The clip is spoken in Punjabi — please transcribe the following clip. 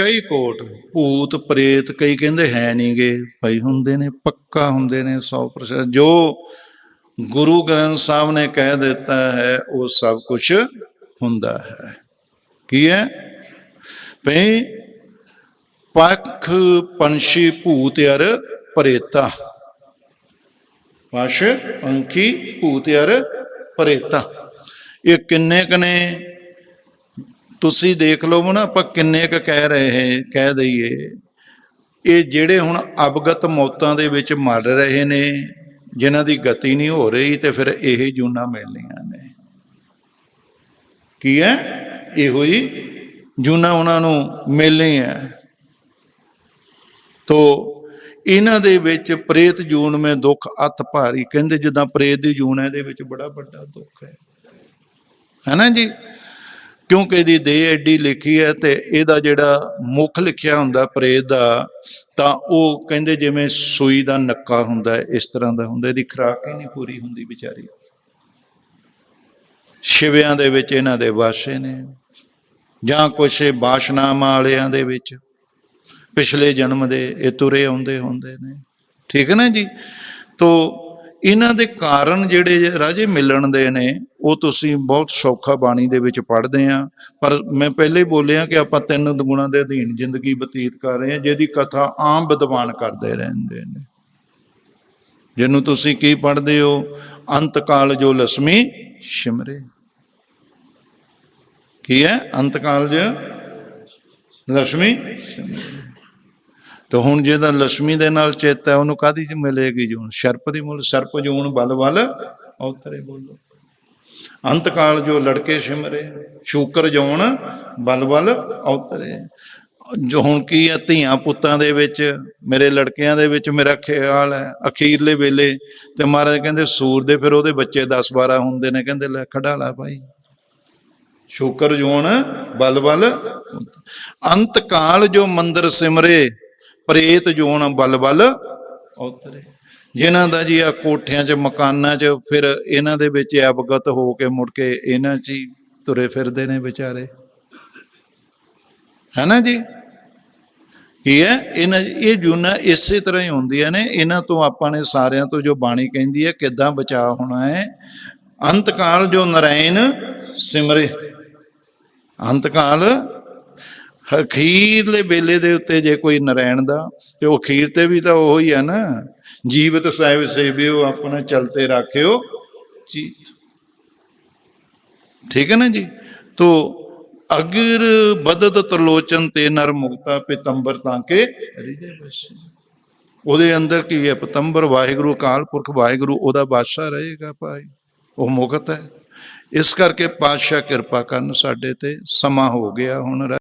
ਕਈ ਕੋਟ ਭੂਤ ਪ੍ਰੇਤ ਕਈ ਕਹਿੰਦੇ ਹੈ ਨਹੀਂਗੇ ਭਾਈ ਹੁੰਦੇ ਨੇ, ਪੱਕਾ ਹੁੰਦੇ ਨੇ 100% ਜੋ ਗੁਰੂ ਗ੍ਰੰਥ ਸਾਹਿਬ ਨੇ ਕਹਿ ਦਿੱਤਾ ਹੈ, ਉਹ ਸਭ ਕੁਝ ਹੁੰਦਾ ਹੈ। ਕੀ ਹੈ? ਭਈ ਪੱਖ ਪੰਛੀ ਭੂਤ ਅਰ ਪ੍ਰੇਤਾ। ਪਸ਼ ਪੰਖੀ ਭੂਤ ਅਰ ਪ੍ਰੇਤਾ। ਇਹ ਕਿੰਨੇ ਕਨੇ ਤੁਸੀਂ ਦੇਖ ਲਓ ਨਾ, ਆਪਾਂ ਕਿੰਨੇ ਕ ਕਹਿ ਰਹੇ ਕਹਿ ਦਈਏ। ਇਹ ਜਿਹੜੇ ਹੁਣ ਅਵਗਤ ਮੌਤਾਂ ਦੇ ਵਿੱਚ ਮਰ ਰਹੇ ਨੇ, ਜਿਨ੍ਹਾਂ ਦੀ ਗਤੀ ਨਹੀਂ ਹੋ ਰਹੀ, ਤੇ ਫਿਰ ਇਹ ਜੂਨਾ ਮਿਲਣੀਆਂ ਨੇ। ਕੀ ਹੈ? ਇਹੋ ਹੀ ਜੂਨਾ ਉਹਨਾਂ ਨੂੰ ਮਿਲਣੀ ਹੈ ਤੋ ਇਹਨਾਂ ਦੇ ਵਿੱਚ ਪ੍ਰੇਤ ਜੂਨ ਮੇ ਦੁੱਖ ਅਤ ਭਾਰੀ ਕਹਿੰਦੇ, ਜਿੱਦਾਂ ਪ੍ਰੇਤ ਦੀ ਜੂਨ ਹੈ, ਇਹਦੇ ਵਿੱਚ ਬੜਾ ਵੱਡਾ ਦੁੱਖ ਹੈ ਨਾ ਜੀ? ਕਿਉਂਕਿ ਇਹਦੀ ਦੇ ਐਡੀ ਲਿਖੀ ਹੈ ਤੇ ਇਹਦਾ ਜਿਹੜਾ ਮੁਖ ਲਿਖਿਆ ਹੁੰਦਾ ਪ੍ਰੇਤ ਦਾ, ਤਾਂ ਉਹ ਕਹਿੰਦੇ ਜਿਵੇਂ ਸੂਈ ਦਾ ਨੱਕਾ ਹੁੰਦਾ, ਇਸ ਤਰ੍ਹਾਂ ਦਾ ਹੁੰਦਾ। ਇਹਦੀ ਖੁਰਾਕ ਹੀ ਨਹੀਂ ਪੂਰੀ ਹੁੰਦੀ ਵਿਚਾਰੀ। ਸ਼ਿਵਿਆਂ ਦੇ ਵਿੱਚ ਇਹਨਾਂ ਦੇ ਵਾਸੇ ਨੇ, ਜਾਂ ਕੁਛ ਇਹ ਬਾਸ਼ਨਾਮਾ ਵਾਲਿਆਂ ਦੇ ਵਿੱਚ। ਪਿਛਲੇ ਜਨਮ ਦੇ ਇਹ ਤੁਰੇ ਆਉਂਦੇ ਹੁੰਦੇ ਨੇ। ਠੀਕ ਹੈ ਨਾ ਜੀ? ਤੋ ਇਹਨਾਂ ਦੇ ਕਾਰਨ ਜਿਹੜੇ ਰਾਜੇ ਮਿਲਣ ਦੇ ਨੇ, ਉਹ ਤੁਸੀਂ ਬਹੁਤ ਸੌਖਾ ਬਾਣੀ ਦੇ ਵਿੱਚ ਪੜ੍ਹਦੇ ਆ। ਪਰ ਮੈਂ ਪਹਿਲੇ ਬੋਲਿਆ ਕਿ ਆਪਾਂ ਤਿੰਨ ਗੁਣਾ ਦੇ ਅਧੀਨ ਜ਼ਿੰਦਗੀ ਬਤੀਤ ਕਰ ਰਹੇ ਆ, ਜਿਹਦੀ ਕਥਾ ਆਮ ਵਿਦਵਾਨ ਕਰਦੇ ਰਹਿੰਦੇ ਨੇ। ਜਿਹਨੂੰ ਤੁਸੀਂ ਕੀ ਪੜ੍ਹਦੇ ਹੋ? ਅੰਤਕਾਲ ਜੋ ਲక్ష్ਮੀ ਸ਼ਿਮਰੇ। ਕੀ ਹੈ? ਅੰਤਕਾਲ ਜੋ ਲక్ష్ਮੀ ਸ਼ਿਮਰੇ। ਤੇ ਹੁਣ ਜਿਹਦਾ ਲక్ష్ਮੀ ਦੇ ਨਾਲ ਚੇਤ ਹੈ, ਉਹਨੂੰ ਕਾਦੀ ਚ ਮਿਲੇਗੀ ਜੂਨ? ਸ਼ਰਪ ਦੀ ਮੁੱਲ ਸਰਪ ਜੂਨ ਬਲ ਬਲ ਔਤਰੇ ਬੋਲੋ। ਅੰਤ ਕਾਲ ਜੋ ਲੜਕੇ ਸਿਮਰੇ, ਸ਼ੂਕਰ ਜੋਨ ਬਲ ਬਲ ਔਤਰੇ ਜੋ ਹੁਣ ਕੀ ਹੈ, ਧੀਆਂ ਪੁੱਤਾਂ ਦੇ ਵਿੱਚ, ਮੇਰੇ ਲੜਕਿਆਂ ਦੇ ਵਿੱਚ ਮੇਰਾ ਖਿਆਲ ਹੈ, ਅਖੀਰਲੇ ਵੇਲੇ ਤੇ ਮਹਾਰਾਜ ਕਹਿੰਦੇ ਸੂਰ ਦੇ ਫਿਰ ਉਹਦੇ ਬੱਚੇ 10 12 ਹੁੰਦੇ ਨੇ, ਕਹਿੰਦੇ ਲੈ ਖੜਾ ਲਾ ਭਾਈ। ਸ਼ੂਕਰ ਜੋਨ ਬਲ ਬਲ ਅੰਤ ਕਾਲ ਜੋ ਮੰਦਰ ਸਿਮਰੇ ਪ੍ਰੇਤ ਜੋਨ ਬਲ ਬਲ ਉਤਰੇ। ਜਿਨ੍ਹਾਂ ਦਾ ਜੀ ਆ ਕੋਠਿਆਂ 'ਚ ਮਕਾਨਾਂ 'ਚ ਫਿਰ ਇਹਨਾਂ ਦੇ ਵਿੱਚ ਅਵਗਤ ਹੋ ਕੇ ਮੁੜ ਕੇ ਇਹਨਾਂ 'ਚ ਹੀ ਤੁਰੇ ਫਿਰਦੇ ਨੇ ਵਿਚਾਰੇ। ਹੈ ਨਾ ਜੀ? ਕੀ ਹੈ? ਇਹਨਾਂ ਇਹ ਜੂਨਾ ਇਸੇ ਤਰ੍ਹਾਂ ਹੀ ਹੁੰਦੀਆਂ ਨੇ। ਇਹਨਾਂ ਤੋਂ ਆਪਾਂ ਨੇ ਸਾਰਿਆਂ ਤੋਂ ਜੋ ਬਾਣੀ ਕਹਿੰਦੀ ਹੈ ਕਿੱਦਾਂ ਬਚਾਅ ਹੋਣਾ ਹੈ? ਅੰਤ ਕਾਲ ਜੋ ਨਰਾਇਣ ਸਿਮਰੇ। ਅੰਤ ਕਾਲ ਅਖੀਰਲੇ ਵੇਲੇ ਦੇ ਉੱਤੇ ਜੇ ਕੋਈ ਨਰਾਇਣ ਦਾ, ਤੇ ਉਹ ਅਖੀਰ ਤੇ ਵੀ ਤਾਂ ਉਹ ਹੀ ਹੈ ਨਾ। ਜੀਵਤ ਸਾਹਿਬ ਸੇਵਿਓ, ਆਪਣਾ ਚਲਤੇ ਰਾਖਿਓ। ਚੀਤ। ਠੀਕ ਹੈ ਨਾ ਜੀ? ਤੋ ਅਗਰ ਬਦਤ ਤਰਲੋਚਨ ਤੇ ਨਰ ਮੁਕਤਾ ਪਿਤੰਬਰ ਤਾਂ ਕੇ ਰਿਦੇ ਬਸੇ। ਉਹਦੇ ਅੰਦਰ ਕੀ ਹੈ? ਪਤੰਬਰ ਵਾਹਿਗੁਰੂ ਅਕਾਲ ਪੁਰਖ ਵਾਹਿਗੁਰੂ, ਉਹਦਾ ਬਾਦਸ਼ਾਹ ਰਹੇਗਾ ਭਾਈ। ਉਹ ਮੁਕਤ ਹੈ। ਇਸ ਕਰਕੇ ਪਾਤਸ਼ਾਹ ਕਿਰਪਾ ਕਰਨ ਸਾਡੇ ਤੇ ਸਮਾਂ ਹੋ ਗਿਆ ਹੁਣ।